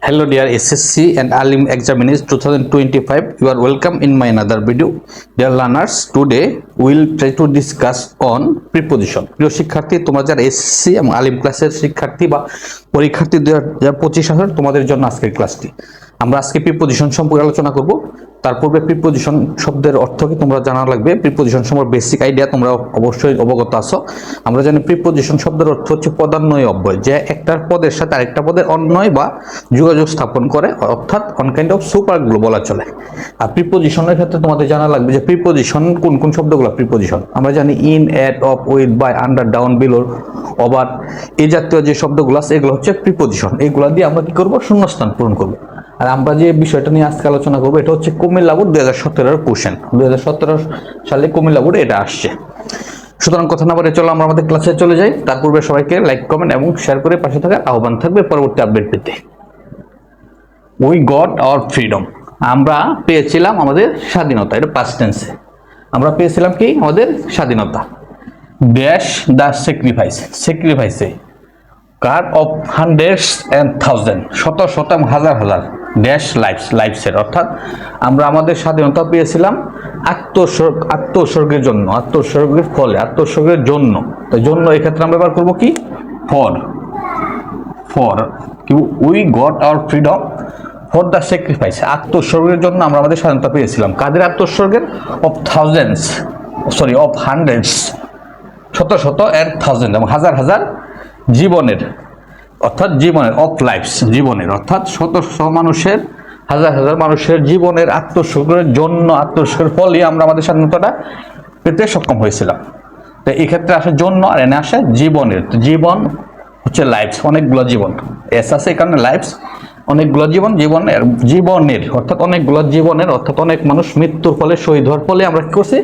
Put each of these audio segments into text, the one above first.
Hello dear SSC and Alim examinees 2025 you are welcome in my another video dear learners today we will try to discuss on preposition প্রিয় শিক্ষার্থী তোমরা যারা SSC এবং আলিম ক্লাসের শিক্ষার্থী বা পরীক্ষার্থী দুই হাজার পঁচিশ সালের তোমাদের জন্য আজকের ক্লাসটি আমরা আজকে প্রিপোজিশন সম্পর্কে আলোচনা করব তার পূর্বে প্রিপোজিশন শব্দের অর্থ কি তোমরা জানা লাগবে? প্রিপোজিশন সম্পর্কে বেসিক আইডিয়া তোমরা অবশ্যই অবগত আছো। আমরা জানি প্রিপোজিশন শব্দের অর্থ হচ্ছে পদান্বয় অব্যয়, যে একটার পদের সাথে আরেকটা পদের অন্যয় বা যোগাযোগ স্থাপন করে, অর্থাৎ অন কাইন্ড অফ সুপার সুপারগুলো বলা চলে। আর প্রিপোজিশনের ক্ষেত্রে তোমাদের জানা লাগবে যে প্রিপোজিশন কোন কোন শব্দগুলো প্রিপোজিশন আমরা জানি in at of with by under down বিলোর over এই জাতীয় যে শব্দগুলো আছে, এগুলো হচ্ছে প্রিপোজিশন এগুলো দিয়ে আমরা কি করব? শূন্যস্থান পূরণ করব। আর আমরা যে বিষয়টা নিয়ে আজকে আলোচনা করব, এটা হচ্ছে কুমিল্লা বোর্ড দুই হাজার সতেরোর কোশ্চেন দুই হাজার সতেরো সালে কুমিল্লা বোর্ডে এটা আসছে। সুতরাং কথা না বলে চলো, আমরা আমাদের ক্লাসে চলে যাই। তার পূর্বে সবাইকে লাইক কমেন্ট এবং শেয়ার করে পাশে থাকার আহ্বান থাকবে পরবর্তী আপডেট পেতে। উই গট আওয়ার ফ্রিডম আমরা পেয়েছিলাম আমাদের স্বাধীনতা, এটা পাস্ট টেন্সে আমরা পেয়েছিলাম কি? আমাদের স্বাধীনতা। ড্যাশ দ্য স্যাক্রিফাইস স্যাক্রিফাইসে কার? অফ হান্ড্রেডস অ্যান্ড থাউজেন্ড শত শত হাজার হাজার। ড্যাশ লাইফস, লাইফসের, অর্থাৎ আমরা আমাদের স্বাধীনতা পেয়েছিলাম আত্মস্বর্গ আত্মস্বর্গের জন্য আত্মস্বর্গের ফলে আত্মস্বর্গের জন্য। তো জন্য এক্ষেত্রে আমরা ব্যবহার করব কি? ফর ফর কি? We got our freedom for the sacrifice আত্মস্বর্গের জন্য আমরা আমাদের স্বাধীনতা পেয়েছিলাম। কাদের আত্মস্বর্গের of thousands sorry of hundreds শত শত অ্যান্ড থাউজেন্ড এবং হাজার হাজার জীবনের। অর্থাৎ জীবনের অফ লাইফস জীবনের, অর্থাৎ শত শত মানুষের, হাজার হাজার মানুষের জীবনের আত্মস্বর্গের জন্য আত্মস্বর্গের ফলে আমরা আমাদের স্বাধীনতাটা পেতে সক্ষম হয়েছিলাম। তো এই ক্ষেত্রে আসে জন্য আর এনে আসে জীবনের। জীবন হচ্ছে লাইফস অনেকগুলো জীবন। এস আছে কারণে লাইফস অনেকগুলো জীবন, জীবনের জীবনের, অর্থাৎ অনেকগুলো জীবনের, অর্থাৎ অনেক মানুষ মৃত্যুর ফলে, শহীদ হওয়ার ফলে আমরা কি করছি?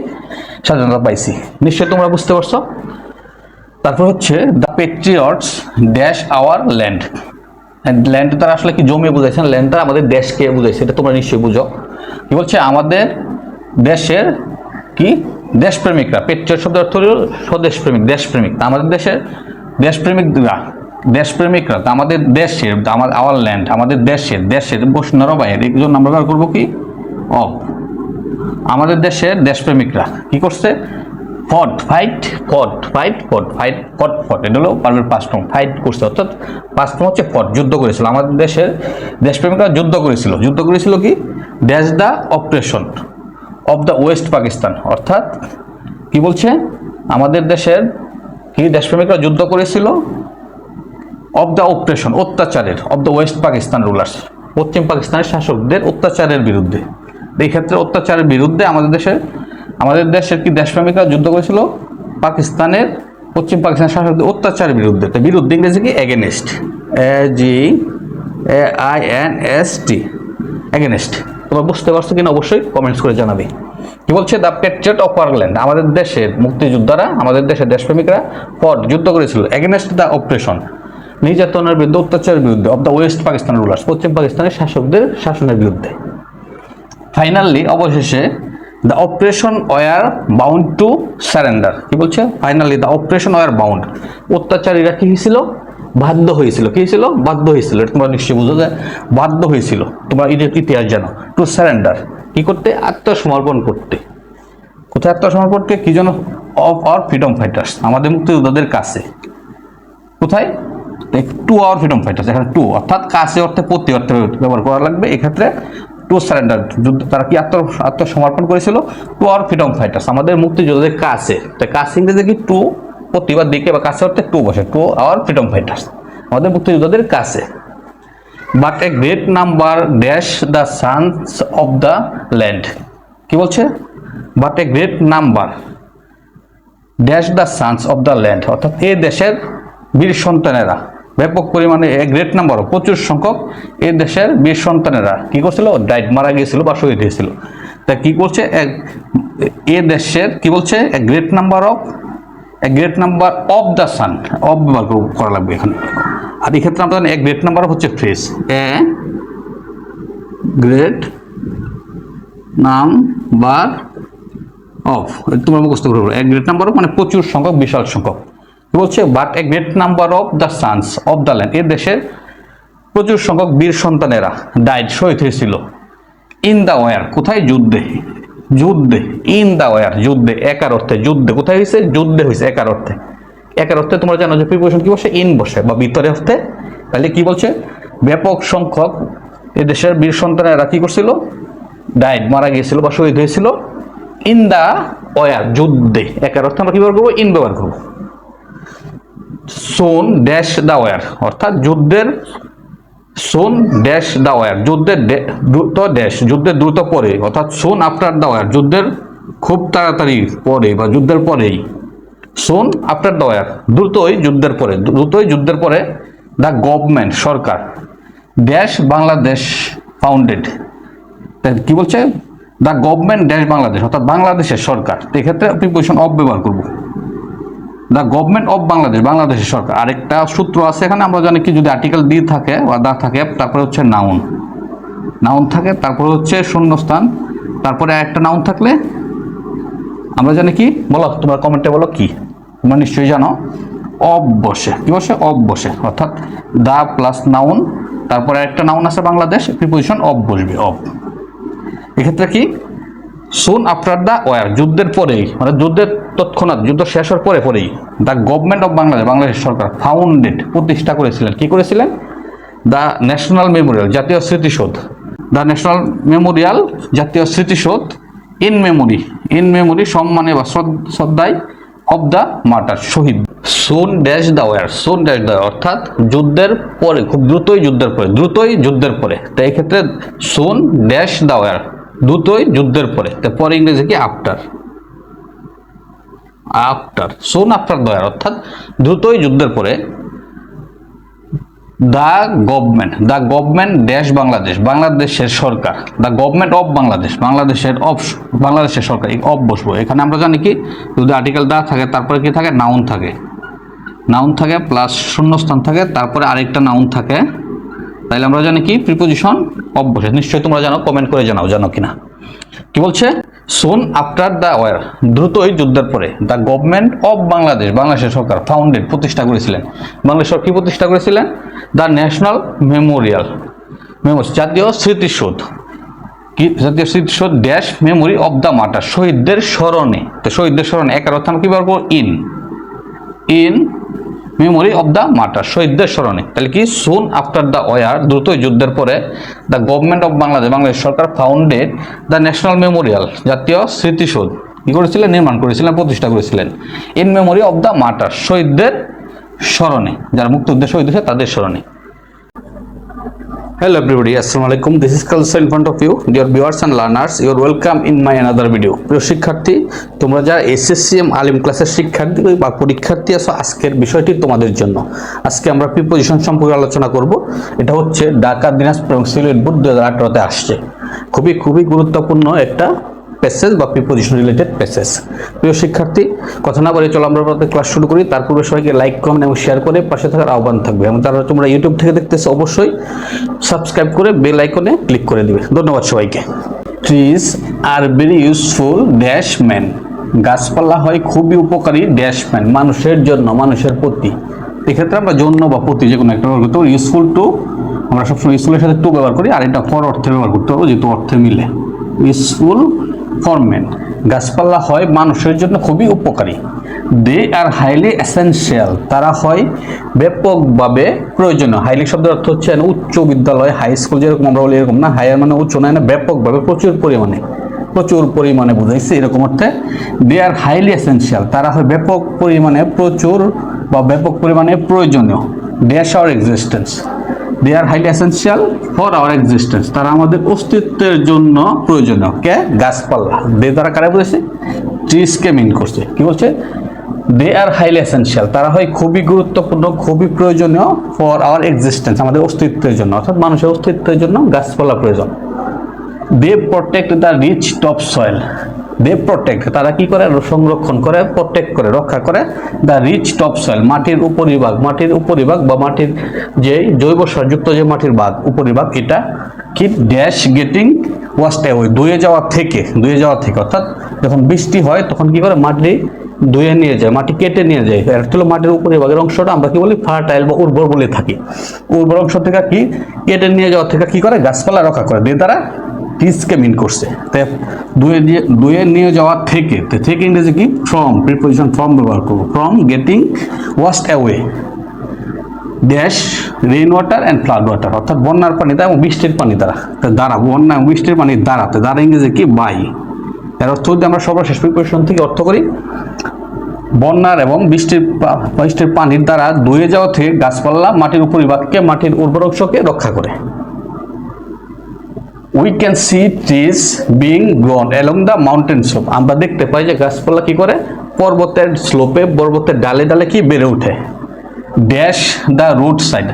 স্বাধীনতা পাইছি। নিশ্চয়ই তোমরা বুঝতে পারছ? তারপর হচ্ছে the patriots dash our land land তারা আসলে কি জমি বুঝাইছেন? ল্যান্ডটা আমাদের দেশকে বুঝাইছে, এটা তোমরা নিশ্চয়ই বুঝো। কি বলছে? আমাদের দেশের কি? দেশপ্রেমিকরা পেট্রিয়ট শব্দের অর্থ হল স্বদেশপ্রেমিক, দেশপ্রেমিক। আমাদের দেশের দেশপ্রেমিকরা দেশপ্রেমিকরা, তা আমাদের দেশের আমার আওয়ার ল্যান্ড আমাদের দেশের দেশের বৈষ্ণরবায়ের এই জন্য আমরা ব্যবহার করব কি? অফ আমাদের দেশের দেশপ্রেমিকরা কি করছে? ফট, ফাইট ফট ফাইট ফট ফাইট, ফট ফট। এটা হলো পারবের পাঁচ ফাইট করছে, অর্থাৎ পাঁচ হচ্ছে ফট, যুদ্ধ করেছিল। আমাদের দেশের দেশপ্রেমিকরা যুদ্ধ করেছিল। যুদ্ধ করেছিল কি? Dash the operation of the west Pakistan অর্থাৎ কি বলছে? আমাদের দেশের কি দেশপ্রেমিকরা যুদ্ধ করেছিল? অফ দ্য অপারেশন অত্যাচারের of the west Pakistan rulers পশ্চিম পাকিস্তানের শাসকদের অত্যাচারের বিরুদ্ধে। এই ক্ষেত্রে অত্যাচারের বিরুদ্ধে আমাদের দেশের আমাদের দেশের কি দেশপ্রেমিকরা যুদ্ধ করেছিল? পাকিস্তানের, পশ্চিম পাকিস্তান শাসকদের অত্যাচারের বিরুদ্ধে। তো বিরুদ্ধে ইংরেজি কি? Against A G A I N S T against তোমরা বুঝতে পারছ কিনা? অবশ্যই কমেন্টস করে জানাবে। কি বলছে? দ্য পেট্রিয়ট অফ আয়ারল্যান্ড আমাদের দেশের মুক্তিযোদ্ধারা, আমাদের দেশের দেশপ্রেমিকরা পর যুদ্ধ করেছিল। এগেনেস্ট দ্য অপারেশন নির্যাতনের বিরুদ্ধে, অত্যাচারের বিরুদ্ধে of the west Pakistan rulers পশ্চিম পাকিস্তানের শাসকদের শাসনের বিরুদ্ধে। ফাইনালি অবশেষে the operation war bound to surrender কি বলছে? Finally the operation war bound অত্যাচারীরা কি হয়েছিল? বাধ্য হয়েছিল। কি হয়েছিল? বাধ্য হয়েছিল। এটা তোমরা নিশ্চয়ই বুঝো যে বাধ্য হয়েছিল। তোমরা ইতিহাস জানো। টু সারেন্ডার কি করতে? আত্মসমর্পণ করতে। কোথায় আত্মসমর্পণ করতে? কি যেন অফ আওয়ার ফ্রিডম ফাইটার্স আমাদের মুক্তিযোদ্ধাদের কাছে। কোথায়? টু আওয়ার ফ্রিডম ফাইটার্স এখানে টু অর্থাৎ কাছে অর্থে প্রতি অর্থে ব্যবহার করা লাগবে। এক্ষেত্রে টু সারেন্ডার যুদ্ধ, তারা কি আত্ম, আত্মসমর্পণ করেছিল? To our freedom fighters. আমাদের মুক্তিযোদ্ধাদের কাছে, তো কাছে ইংরেজি কি টু প্রতিবার দিকে বা কাছে অর্থে টু বসে, টু আওয়ার ফ্রিডম ফাইটার্স। আমাদের মুক্তিযোদ্ধাদের কাছে। But a great number dash the sons of the land. কি বলছে? But a great number dash the sons of the land, অর্থাৎ এ দেশের বীর সন্তানেরা। ব্যাপক পরিমাণে গ্রেট নাম্বার প্রচুর সংখ্যক এ দেশের বীর সন্তানেরা কি করছিল? ডাইট মারা গিয়েছিল বা শহীদ হয়েছিল। তা কি করছে? এক এ দেশের কি বলছে? এক গ্রেট নাম্বার অফ এক great number of the son of ব্যবহার করা লাগবে এখানে। আর এই ক্ষেত্রে আমরা জানি এক গ্রেট নাম্বার হচ্ছে phrase a great number of তোমরা মুখস্থ করব এক গ্রেট নাম্বার মানে প্রচুর সংখ্যক, বিশাল সংখ্যক। বলছে but a great number of the sons of the land এ দেশের প্রচুর সংখ্যক বীর সন্তানেরা ডাইড শহীদ হয়েছিল। ইন দ্য ওয়ার কোথায় যুদ্ধে? যুদ্ধে ইন দ্য ওয়ার যুদ্ধে, একার অর্থে যুদ্ধে। কোথায় হয়েছে? যুদ্ধে হয়েছে, একার অর্থে। একার অর্থে তোমরা জানো যে প্রিপোজিশন কি বসে? ইন বসে, বা ভিতরে অর্থে। তাহলে কি বলছে? ব্যাপক সংখ্যক এদেশের বীর সন্তানেরা কি করছিল? ডাইড মারা গিয়েছিল বা শহীদ হয়েছিল। ইন দ্য ওয়ার যুদ্ধে, একার অর্থে আমরা কি ব্যবহার করব? ইন ব্যবহার করব। সোন ড্যাশ দা ওয়ার, অর্থাৎ যুদ্ধের সোন ড্যাশ দা ওয়ার, যুদ্ধের দ্রুত ড্যাশ, যুদ্ধের দ্রুত পরে, অর্থাৎ সোন আফটার দা ওয়ার, যুদ্ধের খুব তাড়াতাড়ি পরে বা যুদ্ধের পরেই। সোন আফটার দা ওয়ার, দ্রুতই যুদ্ধের পরে, দ্রুতই যুদ্ধের পরে দ্য গভর্নমেন্ট, সরকার, ড্যাশ বাংলাদেশ ফাউন্ডেড। কি বলছে? দ্য গভর্নমেন্ট ড্যাশ বাংলাদেশ, অর্থাৎ বাংলাদেশের সরকার। এক্ষেত্রে প্রিপোজিশন অফ ব্যবহার করব। দ্য গভর্নমেন্ট অফ বাংলাদেশ বাংলাদেশের সরকার। আরেকটা সূত্র আছে এখানে, আমরা জানি কি, যদি আর্টিকেল দি থাকে বা দা থাকে, তারপরে হচ্ছে নাউন নাউন থাকে, তারপরে হচ্ছে শূন্যস্থান, তারপরে একটা নাউন থাকলে, আমরা জানি কি? বলো, তোমার কমেন্টে বলো কি? তোমরা নিশ্চয়ই জানো। অব বসে। কি বসে? অফ বসে। অর্থাৎ দা প্লাস নাউন তারপরে একটা নাউন আছে বাংলাদেশ প্রিপোজিশন অফ বসবে অফ এক্ষেত্রে কি? সুন আফটার দ্য ওয়ার যুদ্ধের পরেই মানে যুদ্ধের তৎক্ষণাৎ, যুদ্ধ শেষ হওয়ার পরে পরেই the government of Bangladesh Bangladesh Sarkar founded প্রতিষ্ঠা করেছিলেন। কি করেছিলেন? দ্য ন্যাশনাল মেমোরিয়াল জাতীয় স্মৃতিসৌধ। দ্য ন্যাশনাল মেমোরিয়াল জাতীয় স্মৃতিসৌধ ইন মেমোরি ইন মেমোরি সম্মানে বা শ্রদ্ধ- শ্রদ্ধায় of the martyr Shahid. Soon dash the war soon dash the অর্থাৎ যুদ্ধের পরে, খুব দ্রুতই যুদ্ধের পরে, দ্রুতই যুদ্ধের পরে। তো এই ক্ষেত্রে সোন ড্যাশ দ্য ওয়ার দ্রুতই যুদ্ধের পরে। পরে ইংরেজি কি? After after soon after the war অর্থাৎ দ্রুতই যুদ্ধের পরে the government the government dash Bangladesh, বাংলাদেশের সরকার দ্য গভর্নমেন্ট অফ বাংলাদেশ, বাংলাদেশের অফ বাংলাদেশের সরকার অফ বসবো। এখানে আমরা জানি কি? যদি আর্টিকেল দা থাকে, তারপরে কি থাকে? নাউন থাকে। নাউন থাকে প্লাস শূন্যস্থান থাকে, তারপরে আরেকটা নাউন থাকে। তাইলে আমরা জানি কি? প্রিপোজিশন বসে নিশ্চয়ই তোমরা জানো কমেন্ট করে জানাও, জানো কিনা। কি বলছে? সোন আফটার দ্য ওয়ার দ্রুতই যুদ্ধের পরে দ্য গভর্নমেন্ট অফ বাংলাদেশ বাংলাদেশের সরকার ফাউন্ডেড প্রতিষ্ঠা করেছিলেন। বাংলাদেশ সরকার কি প্রতিষ্ঠা করেছিলেন? দ্য ন্যাশনাল মেমোরিয়াল মেমোরি জাতীয় স্মৃতিসৌধ। কি? জাতীয় স্মৃতিসৌধ dash memory of the martyr শহীদদের স্মরণে। তো শহীদদের স্মরণে, একার আমরা কি করব in in memory of the martyr শহীদদের স্মরণে। তাহলে কি? সুন আফটার দ্য ওয়ার দ্রুত যুদ্ধের পরে the government of Bangladesh Bangladesh Sarkar founded the national memorial জাতীয় স্মৃতিসৌধ। কি করেছিলেন? নির্মাণ করেছিলেন, প্রতিষ্ঠা করেছিলেন। In memory of the martyr শহীদদের স্মরণে, যারা মুক্তিযুদ্ধে শহীদ হয়েছে, তাদের স্মরণে। Hello everybody, Assalamu alaikum. This is Kalsa in front of you. Dear viewers and learners, you are welcome in my another video. প্রিয় শিক্ষার্থী তোমরা যারা এসএসসিএম আলিম ক্লাসের শিক্ষার্থী বা পরীক্ষার্থী আছো আজকের বিষয়টি তোমাদের জন্য আজকে আমরা প্রিপোজিশন সম্পর্কে আলোচনা করব এটা হচ্ছে ঢাকা দিনাজপুর এবং সিলেট বোর্ড দু হাজার আসছে খুবই খুবই গুরুত্বপূর্ণ একটা প্যাসেজ বা প্রিপোজিশন রিলেটেড প্যাসেজ প্রিয় শিক্ষার্থী, কথা না বলে চলো, আমরা ক্লাস শুরু করি। তার পূর্বে সবাইকে লাইক কমেন্ট এবং শেয়ার করে পাশে থাকার আহ্বান থাকবে। এবং তারা তোমরা ইউটিউব থেকে দেখতেছো, অবশ্যই সাবস্ক্রাইব করে বেল আইকনে ক্লিক করে দিবে। ধন্যবাদ সবাইকে। Trees are very useful dash man গাছপালা হয় খুবই উপকারী ড্যাশম্যান মানুষের জন্য, মানুষের প্রতি। এক্ষেত্রে আমরা জন্য বা প্রতি যে কোনো একটা ব্যবহার করতে পারি। ইউজফুল টু আমরা সবসময় ইউজফুলের সাথে টু ব্যবহার করি, আর এটা ফর অর্থে ব্যবহার করতে পারব, যেহেতু অর্থে মিলে। ইউজফুল ফরমেন গাছপালা হয় মানুষের জন্য খুবই উপকারী। They are highly essential. তারা হয় ব্যাপকভাবে প্রয়োজনীয়। হাইলি শব্দের অর্থ হচ্ছে উচ্চ বিদ্যালয়, হাই স্কুল যেরকম আমরা বলি এরকম না। হায়ার মানে উচ্চ নয়, না, ব্যাপকভাবে, প্রচুর পরিমাণে। প্রচুর পরিমাণে বুঝাইছে এরকম অর্থে। They are highly essential. তারা হয় ব্যাপক পরিমাণে প্রচুর বা ব্যাপক পরিমাণে প্রয়োজনীয়। Dash our existence. They are highly essential for our existence তারা আমাদের অস্তিত্বের জন্য প্রয়োজনীয়। কে? গাছপালা। দে তারা কারা বলেছে ট্রিজকে মিন করছে। কি বলছে? দে আর হাইলি এসেন্সিয়াল তারা হয় খুবই গুরুত্বপূর্ণ, খুবই প্রয়োজনীয় ফর আওয়ার এক্সিস্টেন্স আমাদের অস্তিত্বের জন্য। অর্থাৎ মানুষের অস্তিত্বের জন্য গাছপালা প্রয়োজন। They protect the rich top soil they protect তারা কি করে? সংরক্ষণ করে প্রোটেক্ট করে, রক্ষা করে দ্য রিচ টপ সয়েল মাটির উপরিভাগ মাটির উপরিভাগ বা মাটির যে জৈব সারযুক্ত যে মাটির ভাগ উপরিভাগ, এটা কি ড্যাশ গেটিং ওয়াস্ট অ্যাওয়ে ধুয়ে যাওয়া থেকে, ধুয়ে যাওয়া থেকে। অর্থাৎ যখন বৃষ্টি হয়, তখন কি করে? মাটি ধুয়ে নিয়ে যায়, মাটি কেটে নিয়ে যায়। হলো মাটির উপরে ভাগের অংশটা আমরা কি বলি? ফার্টাইল বা উর্বর বলে থাকি। উর্বর অংশ থেকে কি? কেটে নিয়ে যাওয়া থেকে কি করে? গাছপালা রক্ষা করে। দিয়ে তারা টিসকে মিন করছে। তাই দিয়ে নিয়ে যাওয়া থেকে থেকে ইংরেজি কি? ফ্রম প্রিপোজিশন ফ্রম ব্যবহার করব। From getting washed away dash rain water and flood water অর্থাৎ বন্যার পানি এবং বৃষ্টির পানি দ্বারা। দ্বারা, বন্যা এবং বৃষ্টির পানির দ্বারা। তো দ্বারা ইংরেজি কি? বাই এর অর্থ যদি আমরা সর্বশেষ প্রিপারেশন থেকে অর্থ করি, বন্যার এবং বৃষ্টির বৃষ্টির পানির দ্বারা ধুয়ে যাওয়া থেকে গাছপালা মাটির উপরিভাগকে মাটির উর্বর অংশকে রক্ষা করে। We can see trees being grown along the mountain slope আমরা দেখতে পাই যে গাছপালা কি করে? পর্বতের স্লোপে পর্বতের ডালে ডালে কি বেড়ে ওঠে? ড্যাশ দ্য রুট সাইড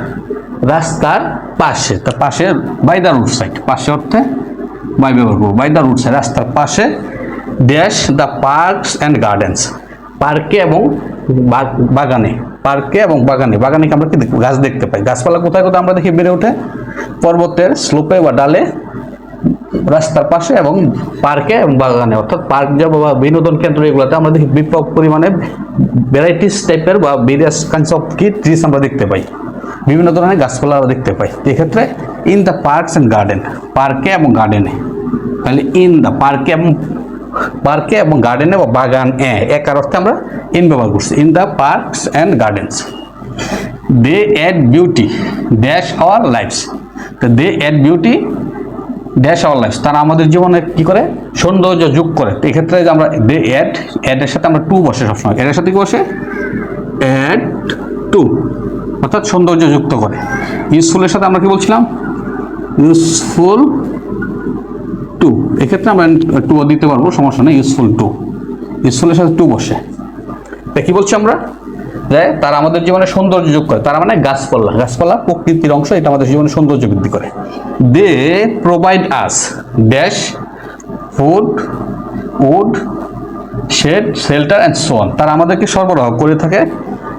রাস্তার পাশে তার পাশে বাই দ্য রুট সাইড পাশে অর্থে বাই ব্যবহার করব। বাই দ্য রুট সাইড রাস্তার পাশে dash the parks and gardens পার্কে এবং বাগানে, পার্কে এবং বাগানে। বাগানে আমরা কি গাছ দেখতে পাই। গাছপালা কোথায় কোথায় আমরা দেখি বেড়ে ওঠে? পর্বতের স্লোপে বা ডালে রাস্তার পাশে এবং পার্কে এবং বাগানে। অর্থাৎ পার্ক যাব বা বিনোদন কেন্দ্র এগুলোতে আমরা দেখি ব্যাপক পরিমাণে ভ্যারাইটিস টাইপের বা ভেরিয়াস কাইন্ডস অফ কি ট্রিজ আমরা দেখতে পাই। বিভিন্ন ধরনের গাছপালা আমরা দেখতে পাই। এক্ষেত্রে in the parks and garden পার্কে এবং গার্ডেনে তাহলে ইন দ্য পার্কে এবং পার্কে এবং গার্ডেনে বা বাগান এ একার অর্থে আমরা ইন ব্যবহার করছি। In the parks and gardens they add beauty dash our lives তো they add beauty dash our life তারা আমাদের জীবনে কি করে? সৌন্দর্য যোগ করে। তো এক্ষেত্রে আমরা দে অ্যাড অ্যাডের সাথে আমরা টু বসে সবসময়। এর সাথে কি বসে? অ্যাড টু অর্থাৎ সৌন্দর্য যুক্ত করে। ইউজফুলের সাথে আমরা কি বলছিলাম? ইউজফুল টু এক্ষেত্রে আমরা টু দিতে পারব, সমস্যা নেই ইউজফুল টু ইউজফুলের সাথে টু বসে। তা কি বলছি আমরা? যে তারা আমাদের জীবনে সৌন্দর্য যোগ করে। তারা মানে গাছপালা। গাছপালা প্রকৃতির অংশ, এটা আমাদের জীবনে সৌন্দর্য বৃদ্ধি করে। They provide us dash food wood shade shelter and so on তারা আমাদেরকে সরবরাহ করে থাকে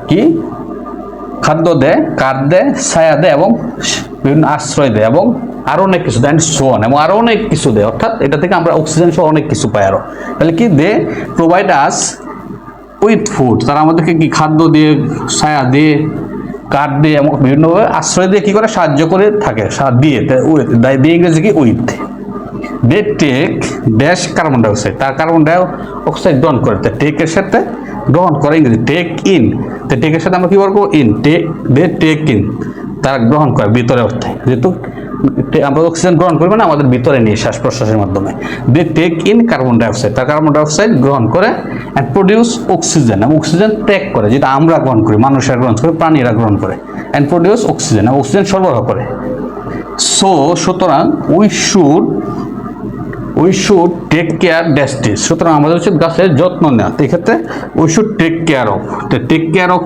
কি? খাদ্য দেয়, কাঠ দেয়, ছায়া দেয় এবং বিভিন্ন আশ্রয় দেয় এবং আরও অনেক কিছু দেয় সোন এবং আরও অনেক কিছু দেয়। অর্থাৎ এটা থেকে আমরা অক্সিজেন সহ অনেক কিছু পাই আরও তাহলে কি? They provide us with food তারা আমাদেরকে কি খাদ্য দিয়ে, ছায়া দিয়ে, কাঠ দিয়ে এবং বিভিন্নভাবে আশ্রয় দিয়ে কী করে সাহায্য করে থাকে দিয়ে উইথ দিয়ে ইংরেজি কি, with. They take dash carbon dioxide তার কার্বন ডাই অক্সাইড গ্রহণ করে টেকের সাথে গ্রহণ করে ইংরেজি টেক ইন তো টেকের সাথে আমরা কী বলব in take they take in তারা গ্রহণ করে ভিতরে অর্থে, যেহেতু আমরা অক্সিজেন গ্রহণ করি মানে আমাদের ভিতরে নিয়ে শ্বাস প্রশ্বাসের মাধ্যমে। They take in carbon dioxide তার কার্বন ডাইঅক্সাইড গ্রহণ করে অ্যান্ড প্রডিউস অক্সিজেন এবং অক্সিজেন ত্যাগ করে, যেটা আমরা গ্রহণ করি, মানুষেরা গ্রহণ করে, প্রাণীরা গ্রহণ করে অ্যান্ড প্রডিউস অক্সিজেন অক্সিজেন সরবরাহ করে। সো সুতরাং we should we should take care dash trees সুতরাং আমাদের উচিত গাছের যত্ন নেওয়া। এক্ষেত্রে we should take care of take care of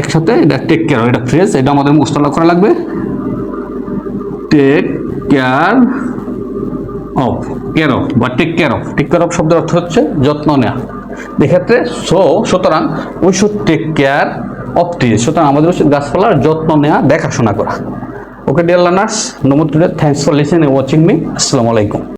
একসাথে এটা টেক কেয়ার অফ এটা ফ্রেজ এটা আমাদের মুস্তলা করা লাগবে। Take care of care of বা take care of take care of শব্দের অর্থ হচ্ছে যত্ন নেওয়া এক্ষেত্রে সো সুতরাং we should take care of trees সুতরাং আমাদের উচিত গাছপালার যত্ন নেওয়া দেখাশোনা করা। Okay dear learners Namo today thanks for listen watching me আসসালামু আলাইকুম।